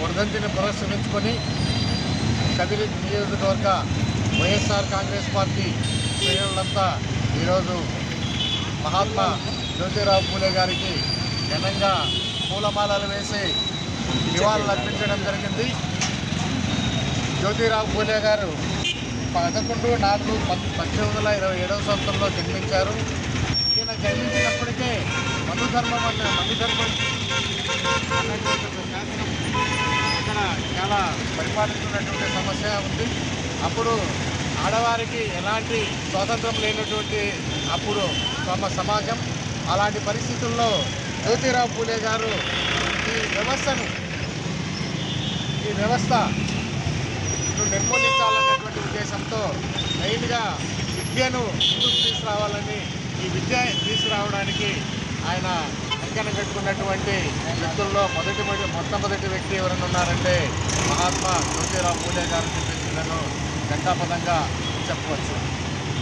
వర్ధంతిని పురస్కరించుకొని కదిరి నియోజకవర్గ వైఎస్ఆర్ కాంగ్రెస్ పార్టీ శ్రేణులంతా ఈరోజు మహాత్మా జ్యోతిరావు పూలే గారికి ఘనంగా పూలమాలలు వేసి నివాళులు అర్పించడం జరిగింది. జ్యోతిరావు పూలే గారు పదకొండు నాలుగు పద్ పద్దెనిమిది వందల ఇరవై ఏడవ సంవత్సరంలో జన్మించారు. ఈయన జన్మించినప్పటికే మనుధర్మం అన్న మనుధర్మం అక్కడ ఇక్కడ చాలా పరిపాలిస్తున్నటువంటి సమస్య ఉంది అప్పుడు ఆడవారికి ఎలాంటి స్వాతంత్రం లేనటువంటి అప్పుడు తమ సమాజం అలాంటి పరిస్థితుల్లో జ్యోతిరావు పూలే గారు ఈ వ్యవస్థను ఈ వ్యవస్థ నిర్మూలించాలన్నటువంటి ఉద్దేశంతో మెయిన్గా విద్యను ముందుకు తీసుకురావాలని ఈ విద్య తీసుకురావడానికి ఆయన అంకణ కట్టుకున్నటువంటి వ్యక్తుల్లో మొదటి మొట్టమొదటి వ్యక్తి ఎవరైనా ఉన్నారంటే మహాత్మా జ్యోతిరావు పూలే గారు చెప్పేసి నన్ను ఘంటాపదంగా చెప్పవచ్చు.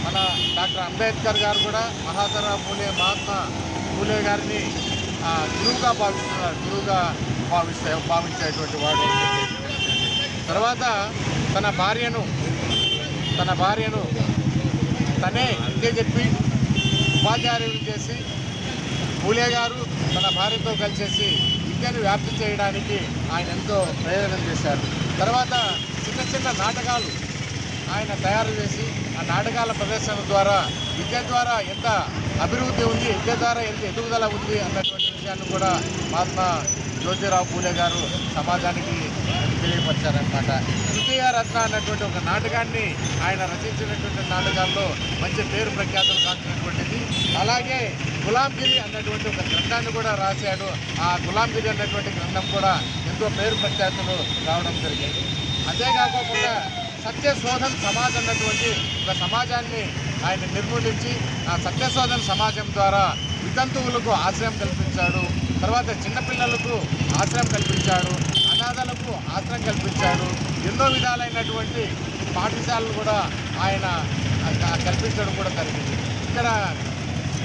మన డాక్టర్ అంబేద్కర్ గారు కూడా మహాత్మారావు పూలే మహాత్మా పూలే గారిని గురువుగా భావిస్తున్నారు గురువుగా భావిస్తే భావించేటువంటి వాడు తర్వాత తన భార్యను తన భార్యను తనే విద్య చెప్పి ఉపాధ్యాయులు చేసి పూలే గారు తన భార్యతో కలిసేసి విద్యను వ్యాప్తి చేయడానికి ఆయన ఎంతో ప్రయోజనం చేశారు. తర్వాత చిన్న చిన్న నాటకాలు ఆయన తయారు చేసి ఆ నాటకాల ప్రదర్శన ద్వారా విద్య ద్వారా ఎంత అభివృద్ధి ఉంది విద్య ద్వారా ఎంత ఎదుగుదల ఉంది అన్నటువంటి విషయాన్ని కూడా మహాత్మా జ్యోతిరావు పూలే గారు సమాజానికి తెలియపరిచారనమాట తృతీయ రత్న అన్నటువంటి ఒక నాటకాన్ని ఆయన రచించినటువంటి నాటకాల్లో మంచి పేరు ప్రఖ్యాతులు కాల్చినటువంటిది అలాగే గులాంగిరి అన్నటువంటి ఒక గ్రంథాన్ని కూడా రాశాడు. ఆ గులాంగిరి అన్నటువంటి గ్రంథం కూడా ఎంతో పేరు ప్రఖ్యాతులు రావడం జరిగింది. అంతేకాకుండా సత్యశోధన్ సమాజ్ అన్నటువంటి ఒక సమాజాన్ని ఆయన నిర్మూలించి ఆ సత్యశోధన్ సమాజం ద్వారా వితంతువులకు ఆశ్రయం కల్పించాడు. తర్వాత చిన్నపిల్లలకు ఆశ్రయం కల్పించాడు. అనాథలకు ఆశ్రయం కల్పించాడు ఎన్నో విధాలైనటువంటి పాఠశాలలు కూడా ఆయన కల్పించడం కూడా జరిగింది. ఇక్కడ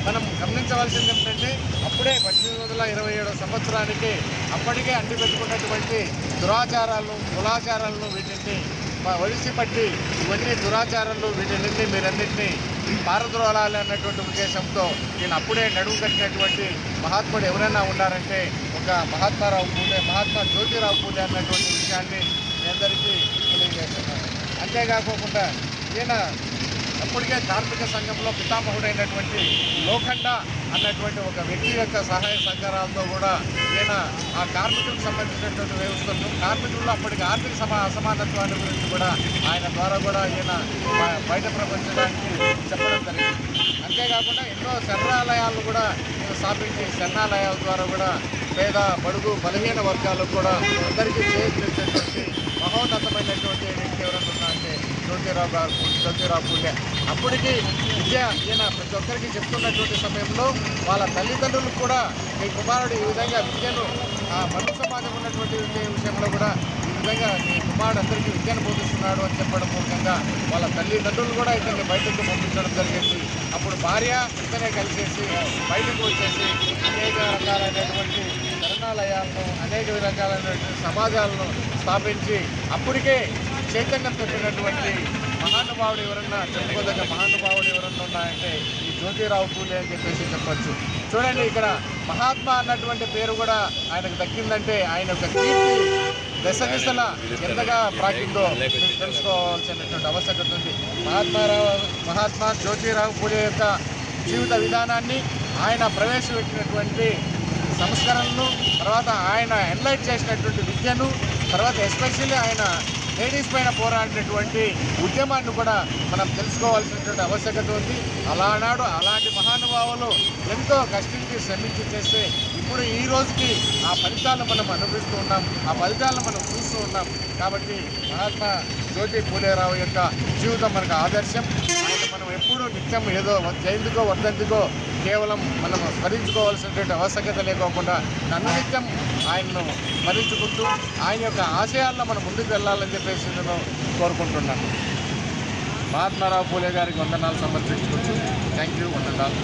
మనం గమనించవలసింది ఏమిటంటే అప్పుడే పద్దెనిమిది వందల ఇరవై ఏడో సంవత్సరానికి అప్పటికే అంటిపెట్టుకున్నటువంటి దురాచారాలను కులాచారాలను వీటిని ఒడిసి పట్టి ఇవన్నీ దురాచారాలు వీటన్నింటినీ మీరన్నింటినీ పారద్రోలాలి అన్నటువంటి ఉద్దేశంతో నేను అప్పుడే నడుము కట్టినటువంటి మహాత్ముడు ఎవరైనా ఉన్నారంటే యొక్క మహాత్మారావు పూలే మహాత్మా జ్యోతిరావు పూలే అన్నటువంటి విషయాన్ని మీ అందరికీ తెలియజేస్తున్నాను. అంతేకాకుండా ఈయన అప్పటికే కార్మిక సంఘంలో పితామహుడైనటువంటి లోఖండ అన్నటువంటి ఒక వ్యక్తి యొక్క సహాయ సహకారాలతో కూడా ఈయన ఆ కార్మికులకు సంబంధించినటువంటి వ్యవస్థలను కార్మికుల్లో అప్పటికి ఆర్థిక సమా అసమానత్వాన్ని గురించి కూడా ఆయన ద్వారా కూడా ఈయన బయట ప్రపంచడానికి చెప్పడం జరిగింది. అంతేకాకుండా ఎన్నో శరణాలయాలు కూడా స్థాపించి శరణాలయాల ద్వారా కూడా పేద బడుగు బలహీన వర్గాలకు కూడా అందరికీ చేయించేటువంటి మహోన్నతమైనటువంటి వ్యక్తి ఎవరైనా ఉన్నా అంటే జ్యోతిరావు గారు జ్యోతిరావు అప్పటికి విద్య ఈయన ప్రతి ఒక్కరికి చెప్తున్నటువంటి సమయంలో వాళ్ళ తల్లిదండ్రులు కూడా మీ కుమారుడు ఈ విధంగా విద్యను ఆ మను సమాజం ఉన్నటువంటి విద్య విషయంలో కూడా ఈ విధంగా మీ కుమారుడు అందరికీ విద్యను బోధిస్తున్నాడు అని చెప్పడం మూలంగా వాళ్ళ తల్లిదండ్రులు కూడా ఇతన్ని బయటకు పంపించడం జరిగింది. అప్పుడు భార్య ఇతనే కలిసేసి బయటకు వచ్చేసి అనేక రకాలైనటువంటి శరణాలయాలను అనేక రకాలైనటువంటి సమాజాలను స్థాపించి అప్పటికే చైతన్యం పెట్టినటువంటి మహానుభావుడు ఎవరన్నా చెప్పుకోదగ్గ మహానుభావుడు ఎవరన్నా ఉన్నాయంటే ఈ జ్యోతిరావు పూలే అని చెప్పేసి చెప్పచ్చు. చూడండి ఇక్కడ మహాత్మా అన్నటువంటి పేరు కూడా ఆయనకు దక్కిందంటే ఆయన యొక్క కీర్తి దశ దిశల ఎంతగా ప్రాకిందో తెలుసుకోవాల్సినటువంటి ఆవశ్యకత ఉంది. మహాత్మారావు మహాత్మా జ్యోతిరావు పూలే యొక్క జీవిత విధానాన్ని ఆయన ప్రవేశపెట్టినటువంటి సంస్కరణలు తర్వాత ఆయన ఎన్లైట్ చేసినటువంటి విద్యను తర్వాత ఎస్పెషల్లీ ఆయన లేడీస్ పైన పోరాడినటువంటి ఉద్యమాన్ని కూడా మనం తెలుసుకోవాల్సినటువంటి ఆవశ్యకత ఉంది. అలానాడు అలాంటి మహానుభావులు ఎంతో కష్టించి శ్రమించి చేస్తే ఇప్పుడు ఈ రోజుకి ఆ ఫలితాలను మనం అనుభవిస్తూ ఉన్నాం. ఆ ఫలితాలను మనం చూస్తూ ఉన్నాం. కాబట్టి మహాత్మా జ్యోతి పూలేరావు యొక్క జీవితం మనకు ఆదర్శం. ఆయన మనం ఎప్పుడూ నిత్యం ఏదో జయంతికో వర్ధంతికో కేవలం మనం స్మరించుకోవాల్సినటువంటి ఆవశ్యకత లేకోకుండా నన్ను నిత్యం ఆయనను స్మరించుకుంటూ ఆయన యొక్క ఆశయాల్లో మనం ముందుకు వెళ్ళాలని చెప్పేసి నేను కోరుకుంటున్నాను. మహాత్మారావు పూలే గారికి వందనాలు సమర్పించుకుంటూ థ్యాంక్ యూ వందనాలు.